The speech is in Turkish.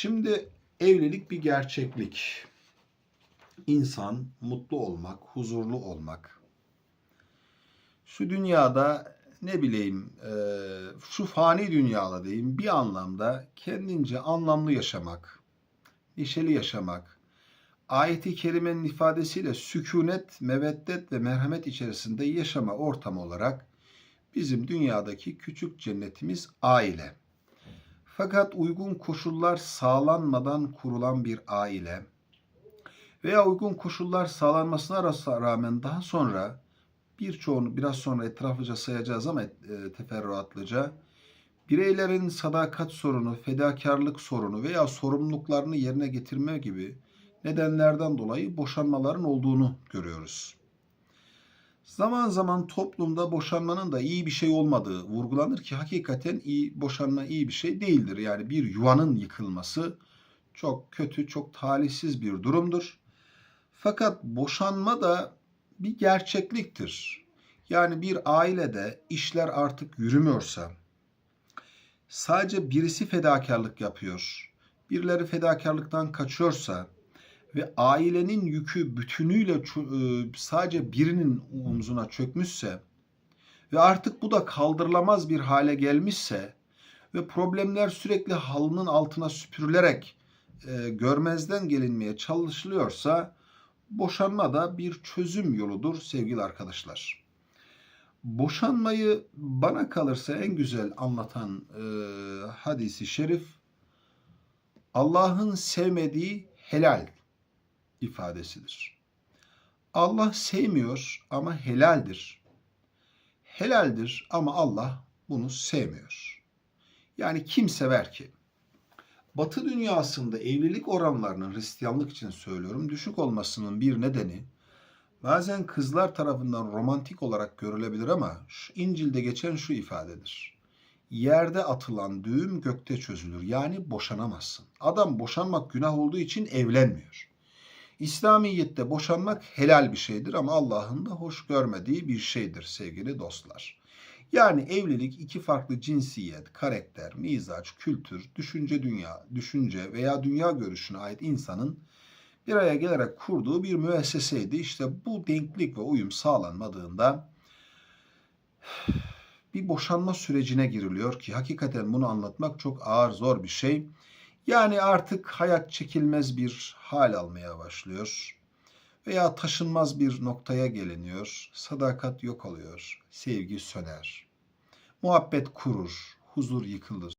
Şimdi evlilik bir gerçeklik. İnsan mutlu olmak, huzurlu olmak. Şu dünyada ne bileyim, e, şu fani dünyada diyeyim bir anlamda kendince anlamlı yaşamak, neşeli yaşamak, ayeti kerimenin ifadesiyle sükunet, meveddet ve merhamet içerisinde yaşama ortamı olarak bizim dünyadaki küçük cennetimiz aile. Fakat uygun koşullar sağlanmadan kurulan bir aile veya uygun koşullar sağlanmasına ra- rağmen daha sonra birçoğunu biraz sonra etraflıca sayacağız ama e, teferruatlıca bireylerin sadakat sorunu, fedakarlık sorunu veya sorumluluklarını yerine getirme gibi nedenlerden dolayı boşanmaların olduğunu görüyoruz. Zaman zaman toplumda boşanmanın da iyi bir şey olmadığı vurgulanır ki hakikaten iyi boşanma iyi bir şey değildir. Yani bir yuvanın yıkılması çok kötü, çok talihsiz bir durumdur. Fakat boşanma da bir gerçekliktir. Yani bir ailede işler artık yürümüyorsa, sadece birisi fedakarlık yapıyor, birileri fedakarlıktan kaçıyorsa ve ailenin yükü bütünüyle e, sadece birinin omzuna çökmüşse ve artık bu da kaldırılamaz bir hale gelmişse ve problemler sürekli halının altına süpürülerek e, görmezden gelinmeye çalışılıyorsa boşanma da bir çözüm yoludur sevgili arkadaşlar. Boşanmayı bana kalırsa en güzel anlatan e, hadisi şerif Allah'ın sevmediği helal ifadesidir. Allah sevmiyor ama helaldir. Helaldir ama Allah bunu sevmiyor. Yani kim sever ki? Batı dünyasında evlilik oranlarının Hristiyanlık için söylüyorum düşük olmasının bir nedeni bazen kızlar tarafından romantik olarak görülebilir ama şu İncil'de geçen şu ifadedir. Yerde atılan düğüm gökte çözülür. Yani boşanamazsın. Adam boşanmak günah olduğu için evlenmiyor. İslamiyet'te boşanmak helal bir şeydir ama Allah'ın da hoş görmediği bir şeydir sevgili dostlar. Yani evlilik iki farklı cinsiyet, karakter, mizaç, kültür, düşünce dünya, düşünce veya dünya görüşüne ait insanın bir araya gelerek kurduğu bir müesseseydi. İşte bu denklik ve uyum sağlanmadığında bir boşanma sürecine giriliyor ki hakikaten bunu anlatmak çok ağır zor bir şey. Yani artık hayat çekilmez bir hal almaya başlıyor veya taşınmaz bir noktaya geliniyor. Sadakat yok oluyor, sevgi söner. Muhabbet kurur, huzur yıkılır.